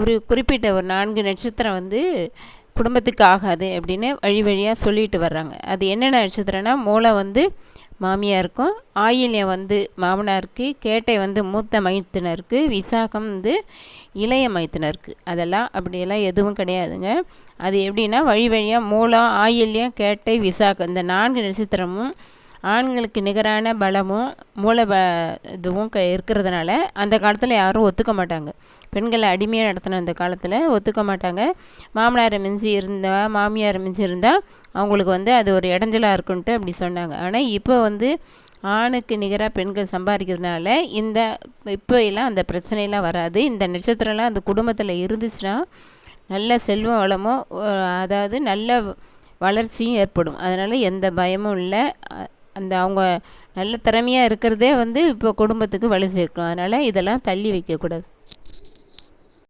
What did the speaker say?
ஒரு குறிப்பிட்ட ஒரு நான்கு நட்சத்திரம் வந்து குடும்பத்துக்கு ஆகாது அப்படின்னு வழி வழியாக சொல்லிட்டு வர்றாங்க. அது என்னென்ன நட்சத்திரம்னா மூளை வந்து மாமியாருக்கும் ஆயில்யம் வந்து மாமனாருக்கு கேட்டை வந்து மூத்த மைத்தினருக்கு விசாகம் வந்து இளைய மைத்தினருக்கு அதெல்லாம் அப்படியெல்லாம் எதுவும் கிடையாதுங்க. அது எப்படின்னா வழி வழியாக மூலம் ஆயில்யம் கேட்டை விசாகம் இந்த நான்கு நட்சத்திரமும் ஆண்களுக்கு நிகரான பலமும் மூல ப இதுவும் க இருக்கிறதுனால அந்த காலத்தில் யாரும் ஒத்துக்க மாட்டாங்க. பெண்களை அடிமையாக நடத்தின அந்த காலத்தில் ஒத்துக்க மாட்டாங்க. மாமனாரை மிஞ்சி இருந்தால் மாமியாரை மிஞ்சி இருந்தால் அவங்களுக்கு வந்து அது ஒரு இடைஞ்சலாக இருக்குன்ட்டு அப்படி சொன்னாங்க. ஆனால் இப்போ வந்து ஆணுக்கு நிகராக பெண்கள் சம்பாதிக்கிறதுனால இந்த இப்போ எல்லாம் அந்த பிரச்சனையெல்லாம் வராது. இந்த நட்சத்திரம்லாம் அந்த குடும்பத்தில் இருந்துச்சுன்னா நல்ல செல்வம் வளமும் அதாவது நல்ல வளர்ச்சியும் ஏற்படும். அதனால் எந்த பயமும் இல்லை. அந்த அவங்க நல்ல திறமையாக இருக்கிறதே வந்து இப்போ குடும்பத்துக்கு வலு சேர்க்கும். அதனால் இதெல்லாம் தள்ளி வைக்கக்கூடாது